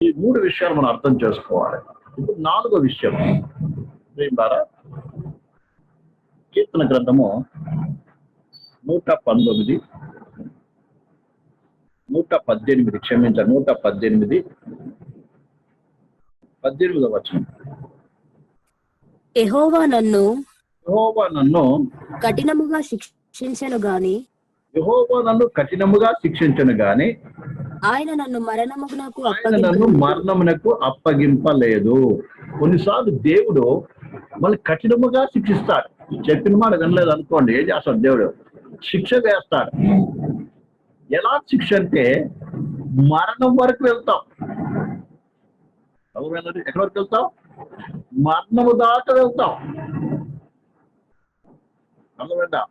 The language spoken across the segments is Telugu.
ఈ మూడు విషయాలు మనం అర్థం చేసుకోవాలి. ఇప్పుడు నాలుగో విషయం. ద్వారా కీర్తన గ్రంథము నూట పంతొమ్మిది నూట పద్దెనిమిది క్షమించాలి నూట పద్దెనిమిది పద్దెనిమిదవ వచనం. యెహోవా నన్ను యెహోవా నన్ను కఠినముగా శిక్షించను గాని యెహోవా నన్ను కఠినముగా శిక్షించను గాని ఆయన నన్ను మరణమునకు ఆయన నన్ను మరణమునకు అప్పగింపలేదు. కొన్నిసార్లు దేవుడు మళ్ళీ కఠినముగా శిక్షిస్తాడు. చెప్పిన మాట వినలేదు అనుకోండి ఏం చేస్తాడు దేవుడు? శిక్ష వేస్తాడు. ఎలా శిక్ష అంటే మరణం వరకు వెళ్తాం. అవునండి ఎక్కడి వరకు వెళ్తాం? మరణము దాకా వెళ్తాం. అర్థమైందా?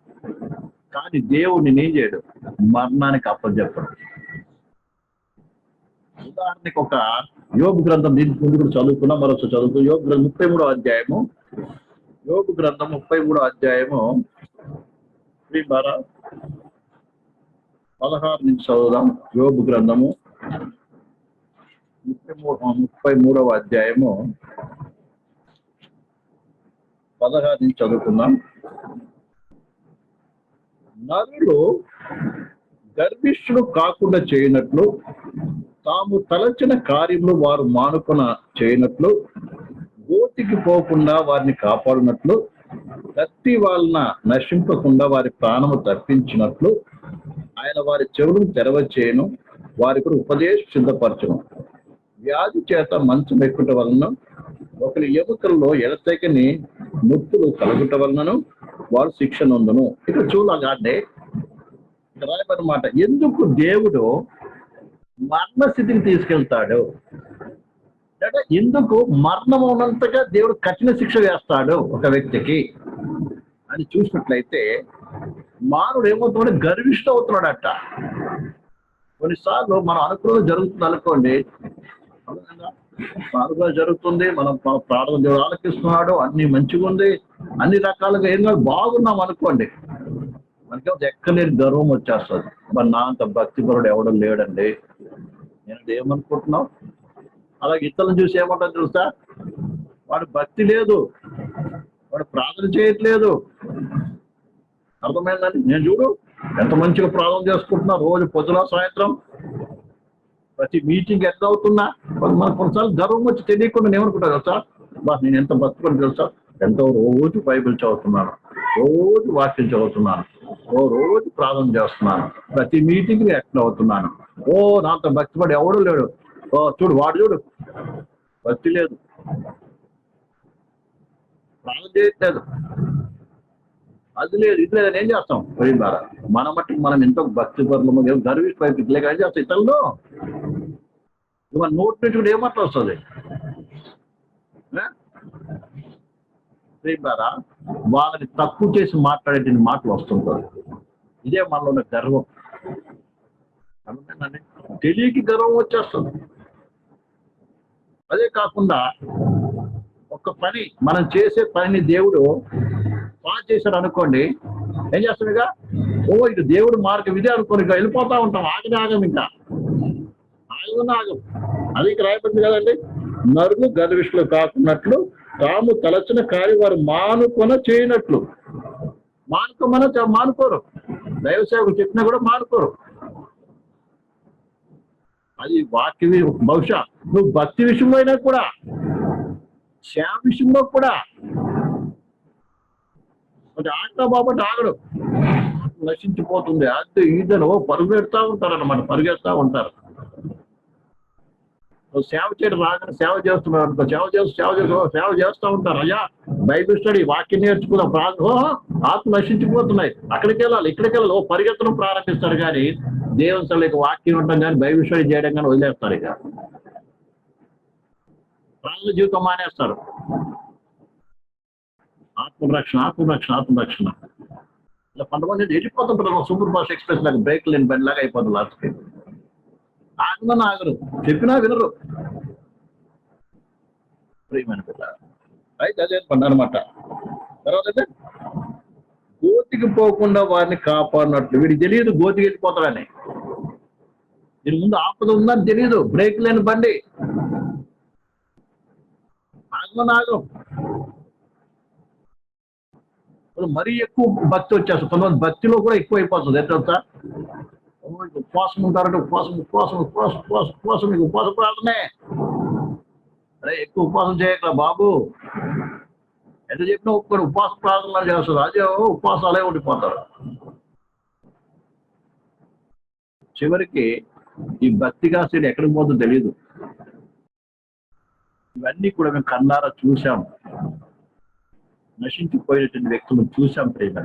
కానీ దేవుడు నేనేం చేయడు? మరణానికి అప్పచెప్పడు. ఉదాహరణకి ఒక యోగ గ్రంథం దీని ముందు కూడా చదువుకున్నా మరొక చదువుతూ యోగ గ్రంథం ముప్పై మూడో అధ్యాయము. యోగ గ్రంథం ముప్పై మూడో అధ్యాయము. శ్రీ బారా పదహారు నుంచి చదువుదాం. యోగు గ్రంథము ముప్పై మూడు ముప్పై మూడవ అధ్యాయము. పదహారు నుంచి చదువుకుందాం. నరుడు గర్భిష్ఠుడు కాకుండా చేయనట్లు తాము తలచిన కార్యములు వారు మానుకొన చేయనట్లు గోతికి పోకుండా వారిని కాపాడినట్లు కత్తి వలన నశింపకుండా వారి ప్రాణము తప్పించినట్లు ఆయన వారి చెవులను తెరవ చేయను వారి కూడా ఉపదేశ సిద్ధపరచను. వ్యాధి చేత మంచం ఎక్కుట వలన ఒకరి ఎముకల్లో ఎడతెగని నొప్పులు కలుగుట వలనను వారు శిక్ష నొందును. ఇక్కడ చూడగానే రాయబడి మాట ఎందుకు దేవుడు మరణస్థితికి తీసుకెళ్తాడు. అంటే ఎందుకు మరణం ఉన్నంతగా దేవుడు కఠిన శిక్ష వేస్తాడు ఒక వ్యక్తికి? అని చూసినట్లయితే మానవుడు ఏమవుతున్నాడు? గర్విష్ట అవుతున్నాడట. కొన్నిసార్లు మనం అనుకున్నది జరుగుతుంది అనుకోండి. అవునంగా? జరుగుతుంది. మనం ప్రార్థన దేవుడు ఆలకిస్తున్నాడు. అన్ని మంచిగా ఉంది. అన్ని రకాలుగా ఏం కాదు బాగున్నాం అనుకోండి. మనకి ఎక్కలేని గర్వం వచ్చేస్తుంది. మరి నా అంత భక్తిపరుడు ఎవడం లేడండి. నేను ఏమనుకుంటున్నావు అలాగే ఇతరులను చూసి ఏమంటారు తెలుసా? వాడు భక్తి లేదు. వాడు ప్రార్థన చేయట్లేదు. అర్థమైందండి నేను చూడు ఎంత మంచిగా ప్రార్థన చేసుకుంటున్నా రోజు పొద్దున సాయంత్రం. ప్రతి మీటింగ్ ఎంత అవుతున్నా మనకు కొన్నిసార్లు గర్వం వచ్చి తెలియకుండా నేను ఏమనుకుంటా తెలుసా? బా నేను ఎంత బతుకుని తెలుసా? ఎంతో రోజు బైబిల్ చదువుతున్నాను. రోజు వాక్యం చదువుతున్నాను. ఓ రోజు ప్రార్థన చేస్తున్నాను. ప్రతి మీటింగ్ ఎట్లా అవుతున్నాను. ఓ నాతో భక్తి పడి ఎవడు లేడు. ఓ చూడు వాడు చూడు. భక్తి లేదు. ప్రాణం చేయట్లేదు అది లేదు ఇది లేదు ఏం చేస్తాం? ప్రేమ. ద్వారా మన మట్టుకు మనం ఎంతో భక్తి పరులము గర్విష్ట వైపు లేక ఏం చేస్తాం? ఇతరులు? మన నోటి నుంచి కూడా ఏమట్లా వస్తుంది? ద్వారా వాళ్ళని తక్కువ చేసి మాట్లాడేటువంటి మాటలు వస్తుంటారు ఇదే మనలో ఉన్న గర్వం. అర్థమైందండి తెలియకి గర్వం వచ్చేస్తుంది. అదే కాకుండా ఒక పని మనం చేసే పనిని దేవుడు బాగా చేశాడు అనుకోండి ఏం చేస్తాడుగా? ఇక ఓ ఇటు దేవుడు మార్గం ఇదే అనుకోని వెళ్ళిపోతా ఉంటాం ఆగని ఆగం ఇంకా. ఆగమని ఆగం. అది రాయబడింది కదండి? నరులు గర్విష్ఠులు కాకున్నట్లు తాము తలచిన కార్యం వారు మానుకొన చేయనట్లు. మానుకోమన మానుకోరు. దైవ సేవకు చెప్పినా కూడా మానుకోరు. అది వాక్య బహుశా నువ్వు భక్తి విషయంలో అయినా కూడా సేవ విషయంలో కూడా అంటే ఆగ్రా బాబట్ ఆగడు. నశించిపోతుంది. అంతే ఈదను పరుగెడతా ఉంటారు అన్నమాట పరుగెడతా ఉంటారు. సేవ చేయడం రాగానే సేవ చేస్తున్నారు సేవ చేస్తూ సేవ చేస్తూ సేవ చేస్తూ ఉంటారు. అయ్యా బైబిల్ స్టడీ వాక్యం నేర్చుకున్న ప్రార్థన. ఆత్మ నశించిపోతున్నాయి. అక్కడికి వెళ్ళాలి ఇక్కడికి వెళ్ళాలి. ఓ పరిగెత్తడం ప్రారంభిస్తారు కానీ దేవుని సభలో వాక్యం ఉండడం కానీ బైబిల్ చేయడం కానీ వదిలేస్తారు ఇక. ప్రాణుల జీవితం మానేస్తారు. ఆత్మరక్షణ ఆత్మరక్షణ ఆత్మరక్షణ ఇలా కొంతమంది వెళ్ళిపోతుంటారు. సూపర్ ఫాస్ట్ ఎక్స్ప్రెస్ లాగా బ్రేక్ లేని బండి లాగా అయిపోతుంది లాస్ట్కి ఆగమని ఆగరు చెప్పినా వినరు. ప్రియమైన పిల్ల అయితే అదే అనమాట తర్వాత గోతికి పోకుండా వారిని కాపాడినట్లు. వీడికి తెలియదు గోతికి వెళ్ళిపోతాడని దీని ముందు ఆపద ఉందని తెలియదు. బ్రేక్ లేని బండి. ఆగమనాగం. మరీ ఎక్కువ భక్తి వచ్చేస్తుంది కొంతమంది భక్తిలో కూడా ఎక్కువ అయిపోతుంది ఎట్లా ఉపవాసం ఉంటారంటే ఉపవాసం ఉపవాసం ఉపవాసం ఉపవాసం ఉపవాసం నీకు ఉపవాసం ప్రార్థనే. అరే ఎక్కువ ఉపవాసం చేయక బాబు. ఎంత చెప్పినా ఒక్కరు ఉపవాస ప్రార్థనలు చేస్తారు. అదే ఉపవాసాలే ఉండిపోతారు. చివరికి ఈ భక్తిగా కాసేది ఎక్కడికి పోతుందో తెలియదు ఇవన్నీ కూడా మేము కన్నారా చూసాం నశించిపోయినటువంటి వ్యక్తులను చూసాం ప్రేమ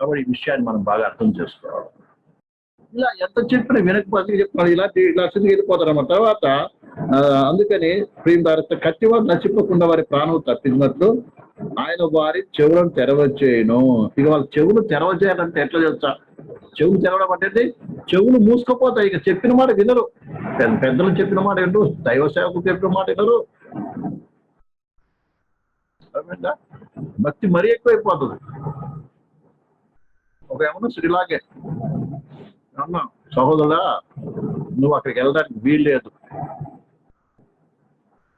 కాబట్టి ఈ విషయాన్ని మనం బాగా అర్థం చేసుకోవాలి. ఇలా ఎంత చెప్పినా వినకపోతే చెప్తాను ఇలా ఇలా స్థితికి వెళ్ళిపోతారు అన్నమాట. తర్వాత అందుకని ప్రేమ ద్వారా కత్తి వారు నచ్చిపోకుండా వారి ప్రాణం తప్పించినట్లు ఆయన వారి చెవులను తెరవచ్చేయను ఇక వాళ్ళ చెవులు తెరవచేయాలంటే ఎట్లా తెలుసా? చెవులు తెరవడం అంటే చెవులు మూసుకుపోతాయి. ఇక చెప్పిన మాట వినరు. పెద్ద పెద్దలు చెప్పిన మాట వినరు. దైవ సేవకులు చెప్పిన మాట వినరు. భక్తి మరీ ఎక్కువైపోతుంది. ఒక ఏమన్నా శ్రీలాగే. అన్నా సహోదరుడా నువ్వు అక్కడికి వెళ్ళడానికి వీలు లేదు.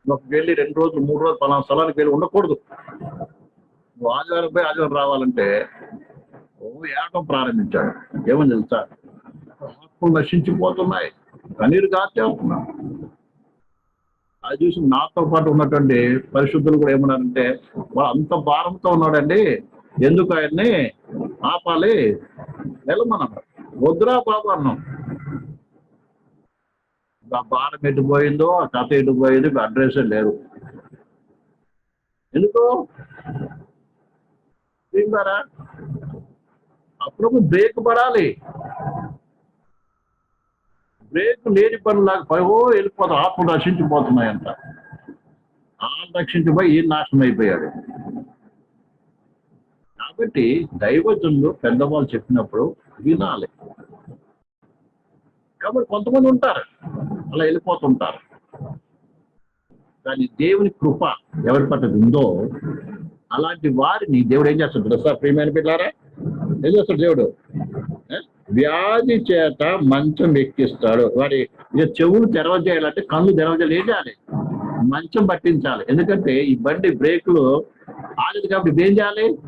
నువ్వు వెళ్ళి రెండు రోజులు మూడు రోజులు పలానా స్థలానికి వెళ్ళి ఉండకూడదు. నువ్వు ఆదివారం పోయి ఆదివారం రావాలంటే ఓ ప్రారంభించాడు ఏమని తెలుసా? ఆత్మలు నశించిపోతున్నాయి. కన్నీరు కాచేస్తున్నా అది చూసి నాతో పాటు ఉన్నటువంటి పరిశుద్ధులు కూడా ఏమన్నారంటే వాడు అంత భారంతో ఉన్నాడండి. ఎందుకు ఆయన్ని ఆపాలి? వెళ్ళమన్నారు. వద్దురా బాబు అన్నాం ఆ ఎటు పోయిందో ఆ కథ ఎటు పోయిందో అడ్రస్ లేరు. ఎందుకు? ఏంటారా అప్పుడు బ్రేక్ పడాలి. బ్రేక్ లేని పనులాగా పైవో వెళ్ళిపోతాం ఆత్మ రక్షించిపోతున్నాయంట. ఆ రక్షించిపోయి ఈ నాశనం అయిపోయాడు. కాబట్టి దైవజనులు పెద్దవాళ్ళు చెప్పినప్పుడు వినాలి. కాబట్టి కొంతమంది ఉంటారు. అలా వెళ్ళిపోతుంటారు. కానీ దేవుని కృప ఎవరి పట్ల ఉందో అలాంటి వారిని దేవుడు ఏం చేస్తాడు సార్ ప్రియమైన పిల్లారా ఏం చేస్తాడు దేవుడు? వ్యాధి చేత మంచం ఎక్కిస్తాడు. వాడి ఇక చెవులు తెరవజేయాలంటే కళ్ళు తెరవజేయాలి ఏం చేయాలి? మంచం పట్టించాలి. ఎందుకంటే ఈ బండి బ్రేకులు ఆగదు కాబట్టి ఏం చేయాలి?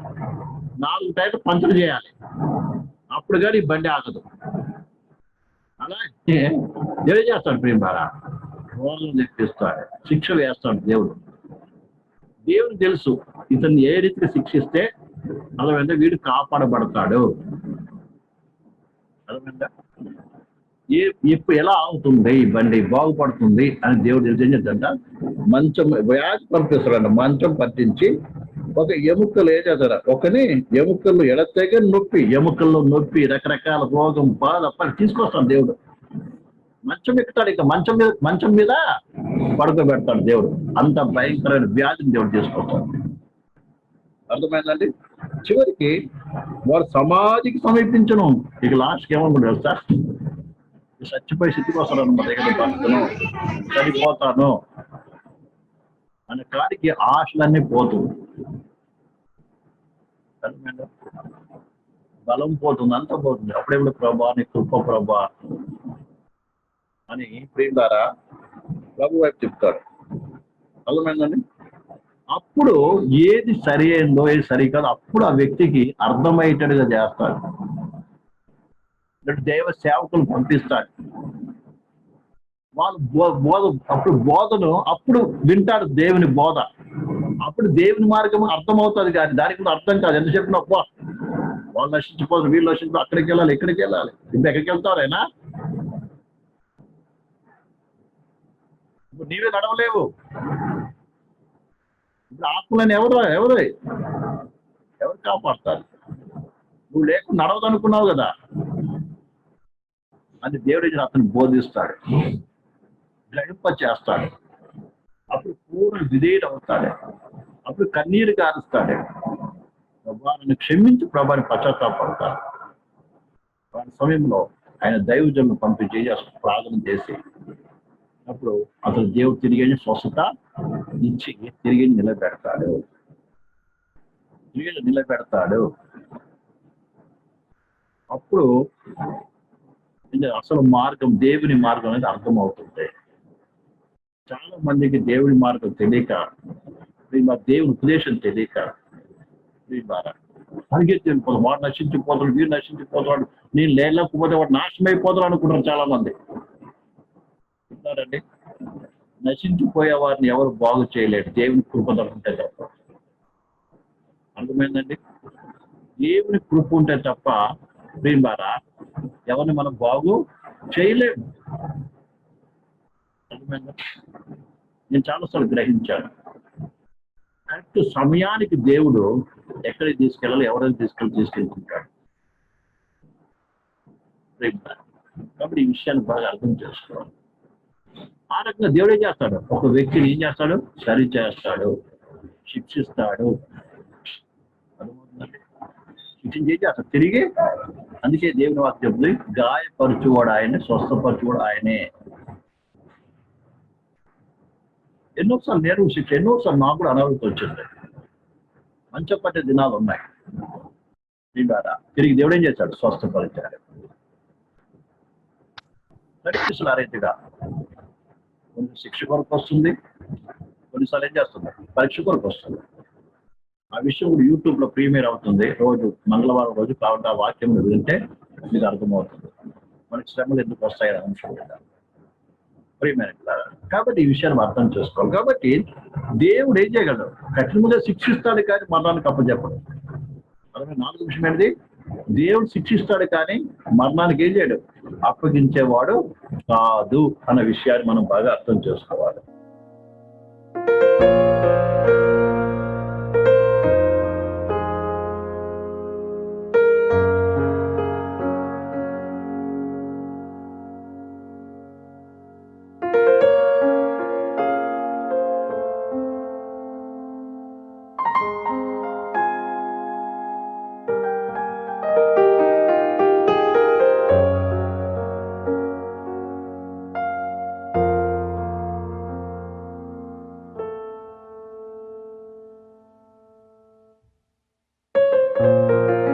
నాలుగు టైర్లు పంచర్ చేయాలి. అప్పుడు కానీ ఈ బండి ఆగదు. అలాగే ఏం చేస్తాడు ప్రేమారా రోగం తెప్పిస్తాడు శిక్షలు వేస్తాడు దేవుడు. దేవుడు తెలుసు ఇతన్ని ఏ రీతిగా శిక్షిస్తే అలవెంట వీడు కాపాడబడతాడు. ఏ ఇప్పుడు ఎలా అవుతుంది ఈ బండి? బాగుపడుతుంది అని దేవుడు తెలిసి ఏం చేద్దంట? మంచం వ్యాధి పంపిస్తాడంట మంచం పట్టించి ఒక ఎముకలు ఏం చేశారు ఒకని ఎముకలు ఎడతెగ నొప్పి ఎముకల్లో నొప్పి రకరకాల రోగం బాధ పని తీసుకొస్తాడు దేవుడు. మంచం ఎక్కుతాడు ఇక. మంచం మీద మంచం మీద పడుకోబెడతాడు దేవుడు. అంత భయంకరమైన వ్యాధిని దేవుడు తీసుకొస్తాడు. అర్థమైందండి? చివరికి వారు సమాధికి సమీపించను. ఇక లాస్ట్కి ఏమనుకుంటారు సార్ చచ్చిపోయి స్థితికి వస్తాడు అనమాట ఇక్కడ బతుకును చనిపోతాను. అనే కాడికి ఆశలన్నీ పోతుంది అర్థమైందా? బలం పోతుంది అంతా పోతుంది. అప్పుడెప్పుడు ప్రభా నీ కృప ప్రభా అని ప్రేమ ద్వారా ప్రభు వైపు చెప్తాడు అర్థమైందండి అప్పుడు ఏది సరి అయిందో ఏది సరి కాదు అప్పుడు ఆ వ్యక్తికి అర్థమయ్యేటట్టుగా చేస్తాడు. లేదంటే దైవ సేవకులు పంపిస్తాడు. వాళ్ళు బో- బోధ అప్పుడు బోధను అప్పుడు వింటాడు దేవుని బోధ. అప్పుడు దేవుని మార్గం అర్థమవుతుంది కానీ దానికి కూడా అర్థం కాదు. ఎంత చెప్పిన అబ్బా వాళ్ళు నశించిపోతారు వీళ్ళు నశించిపో అక్కడికి వెళ్ళాలి ఇక్కడికి వెళ్ళాలి. ఇప్పుడు ఎక్కడికి వెళ్తారైనా ఇప్పుడు నీవే నడవలేవు. ఇప్పుడు ఆత్మలను ఎవరు ఎవరు? ఎవరు కాపాడతారు? నువ్వు లేకుండా నడవదు అనుకున్నావు కదా. అని దేవుడు అతను బోధిస్తాడు. గ్రహింప చేస్తాడు అప్పుడు పూర్ణ విధేయుడు అవుతాడే. అప్పుడు కన్నీరు కారుస్తాడే. ప్రభావాన్ని క్షమించి ప్రభాని పశ్చాత్తాపడతాడు వారి సమయంలో ఆయన దైవజన్ను పంపించి ప్రార్థన చేసి. అప్పుడు అతను దేవుడు తిరిగి స్వస్థత ఇచ్చి తిరిగి నిలబెడతాడు. తిరిగి నిలబెడతాడు. అప్పుడు అసలు మార్గం దేవుని మార్గం అనేది అర్థమవుతుంది చాలా మందికి దేవుడి మార్గం తెలియక మా దేవుని ఉపదేశం తెలియక ప్రియులారా, పరిగెత్తి వాడు నశించిపోతాడు వీడు నశించిపోతాడు నేను లేకపోతే వాడు నాశనం అయిపోతాడు అనుకుంటారు చాలా మంది ఉన్నారండి నశించిపోయే వారిని ఎవరు బాగు చేయలేరు? దేవుని కృప ఉంటే తప్ప. అర్థమైందండి? దేవుని కృప ఉంటే తప్ప ప్రియులారా ఎవరిని మనం బాగు చేయలేము. అర్థమైందా నేను చాలాసార్లు గ్రహించాను. కరెక్ట్ సమయానికి దేవుడు ఎక్కడికి తీసుకెళ్ళాలి ఎవరైనా తీసుకెళ్ళి తీసుకెళ్తుంటాడు. కాబట్టి ఈ విషయాన్ని బాగా అర్థం చేసుకోవాలి. ఆ రకంగా దేవుడు ఏం చేస్తాడు? ఒక వ్యక్తిని ఏం చేస్తాడు? సరి చేస్తాడు. శిక్షిస్తాడు. శిక్షణ శిక్షించి ఏం చేస్తాడు? తిరిగి అందుకే దేవుని వాక్యం చెప్తుంది గాయపరచువాడు ఆయనే స్వస్థపరచువాడు ఆయనే. ఎన్నోసార్లు నేను శిక్ష ఎన్నోసార్లు నాకు కూడా అనారోగ్యం వచ్చింది. మంచపట్టే దినాలు ఉన్నాయి. మీ ద్వారా తిరిగి దేవుడు ఏం చేశాడు? స్వస్థపరిచాడు నడిపిస్తున్నారు ఆ రీతిగా శిక్ష కొరకు వస్తుంది. కొన్నిసార్లు ఏం చేస్తుంది పరీక్ష కొరకు వస్తుంది ఆ విషయం కూడా యూట్యూబ్లో ప్రీమియర్ అవుతుంది. రోజు మంగళవారం రోజు కాబట్టి ఆ వాక్యం వింటే మీకు అర్థమవుతుంది. మనకి శ్రమలు ఎందుకు వస్తాయి అంశం ప్రియమైన కాబట్టి ఈ విషయాన్ని అర్థం చేసుకోవాలి. కాబట్టి దేవుడు ఏం చేయగలడు? కఠినంగా శిక్షిస్తాడు కానీ మరణానికి అప్పచెప్పడు అరవై నాలుగు విషయం ఏంటి దేవుడు శిక్షిస్తాడు కానీ మరణానికి ఏం చేయడు? అప్పగించేవాడు కాదు అన్న విషయాన్ని మనం బాగా అర్థం చేసుకోవాలి.